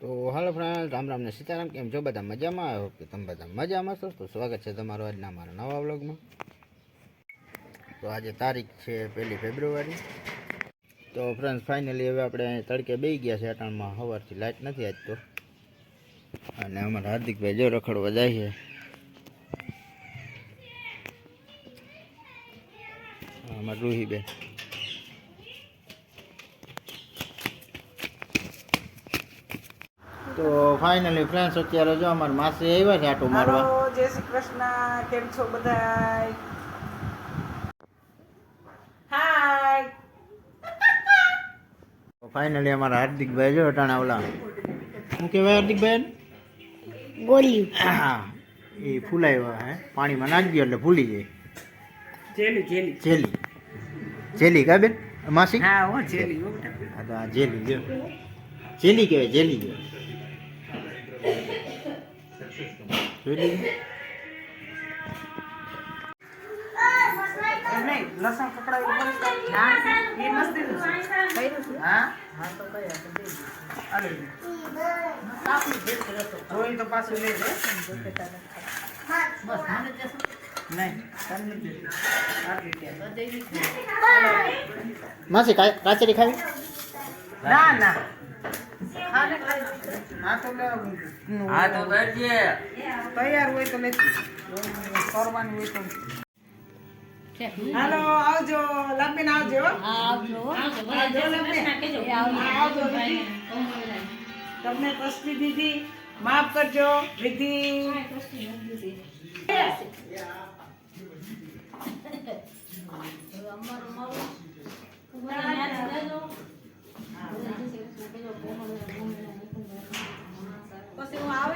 તો હાલો ફ્રેન્ડ રામ રામ ને સીતારામ, કેમ છો? બધા મજામાં? આવ્યો કે તમે બધા મજામાં છો. તો સ્વાગત છે તમારું આજના મારા નવા વ્લોગમાં. તો આજે તારીખ છે પહેલી ફેબ્રુઆરી. તો ફ્રેન્ડ ફાઇનલી હવે આપણે તડકે બેસી ગયા છે અટાણમાં સવારથી લાઇટ નથી આજ તો. અને અમારા હાર્દિકભાઈ જો રખડવા જાય છે. અમારા રૂહીબેન. તો ફાઇનલી ફ્રેન્ડ્સ અત્યારે જો અમારા માસી આવ્યા છે આટો મારવા. જય શ્રી કૃષ્ણ. કેમ છો બધાય? હાય. ફાઇનલી અમારા હાર્દિકભાઈ જો અટાણા ઓલા. શું કહેવાય હાર્દિકભાઈ? ગોલી હા એ ફૂલાવ્યા હે. પાણીમાં નાખી દો એટલે ફૂલી જાય. Jelly jelly. જેલી. જેલી કા બેન માસી? હા ઓ જેલી જેલી જો જેલી કહેવાય જેલી કહેવાય લસણ કપડા તો પાછું લે લે નહીં તને નથી દેતી. આટલી ત્યાં. માસી કાચરી ખાવી ના ના. હા તો લે હા તો તૈયાર હોય તો લેતી કરવાનું હોય તો. હાલો આવજો. લંબીને આવજો. તમને કસ્તી દીદી માફ કરજો વિધિ પછી હું આવે ને તાર direct